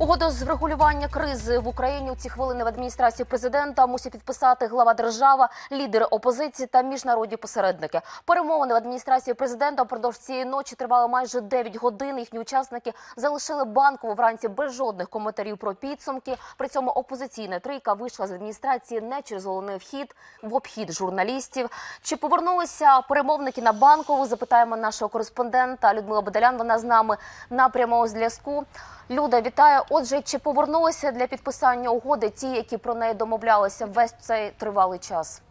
Угоду з врегулювання кризи в Україні у ці хвилини в адміністрації президента мусять підписати глава держава, лідери опозиції та міжнародні посередники. Перемовини в адміністрації президента впродовж цієї ночі тривали майже 9 годин. Їхні учасники залишили банкову вранці без жодних коментарів про підсумки. При цьому опозиційна трійка вийшла з адміністрації не через головний вхід в обхід журналістів. Чи повернулися перемовники на банкову? Запитаємо нашого кореспондента Людмила Бадалян. Вона з нами на прямому зв'язку. Люда, вітаю. Отже, чи повернулися для підписання угоди ті, які про неї домовлялися весь цей тривалий час?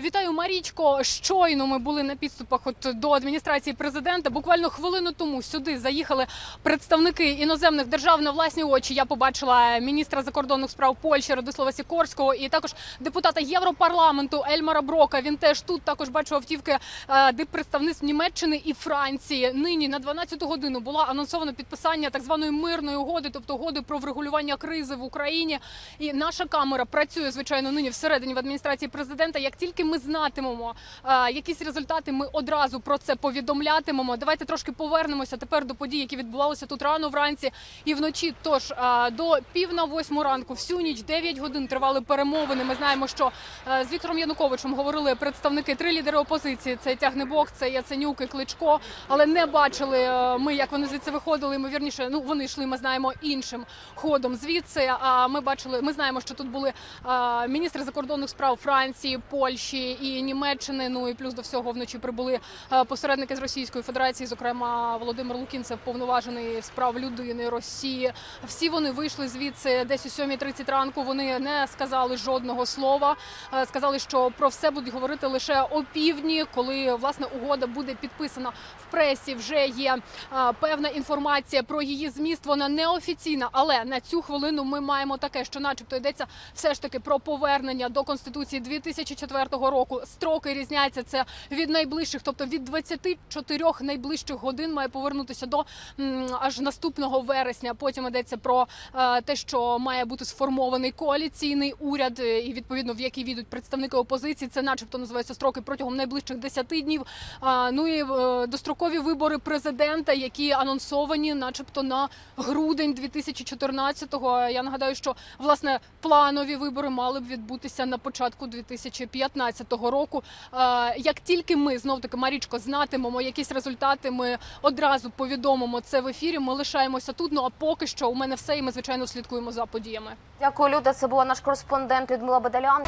Вітаю, Марічко. Щойно ми були на підступах от до адміністрації президента. Буквально хвилину тому сюди заїхали представники іноземних держав на власні очі. Я побачила міністра закордонних справ Польщі Радислава Сікорського і також депутата Європарламенту Ельмара Брока. Він теж тут також бачив автівки е, де представництв Німеччини і Франції. Нині на 12 годину було анонсовано підписання так званої мирної угоди, тобто угоди про врегулювання кризи в Україні. І наша камера працює звичайно нині всередині в адміністрації президента. Як тільки ми знатимемо е, якісь результати, ми одразу про це повідомлятимемо. Давайте трошки повернемося тепер до подій, які відбувалися тут рано вранці і вночі. Тож е, до пів на восьму ранку, всю ніч 9 годин тривали перемовини. Ми знаємо, що е, з Віктором Януковичем говорили представники три лідери опозиції: це Тягнебок, це Яценюк і Кличко. Але не бачили ми, як вони звідси виходили. Ймовірніше, ну вони йшли. Ми знаємо іншим ходом звідси. А ми бачили, ми знаємо, що тут були міністри закордонних справ Франції, Польщі і Німеччини. Ну і плюс до всього вночі прибули е, посередники з Російської Федерації, зокрема Володимир Лукінцев, повноважений з прав людини Росії. Всі вони вийшли звідси десь о 7.30 ранку. Вони не сказали жодного слова. Е, Сказали, що про все будуть говорити лише о півдні, коли власне угода буде підписана в пресі. Вже є е, певна інформація про її зміст. Вона неофіційна, але на цю хвилину ми маємо таке, що, начебто, йдеться все ж таки про повернення до конституції 2004 року. Строки різняться це від найближчих, тобто від 24 найближчих годин має повернутися до аж наступного вересня. Потім йдеться про е, те, що має бути сформований коаліційний уряд, е, і відповідно в який війдуть представники опозиції. Це, начебто, називаються строки протягом найближчих 10 днів. Ну і е, дострокові вибори президента, які анонсовані, начебто, на грудень 2014-го. Я нагадаю, що власне планові вибори мали б відбутися на початку 2015 року. Е, Як тільки ми знов таки Марічко знатимемо якісь результати, ми одразу повідомимо це в ефірі. Ми лишаємося тут. Ну а поки що у мене все, і ми звичайно слідкуємо за подіями. Дякую, Люда. Це була наш кореспондент Людмила Бадалян.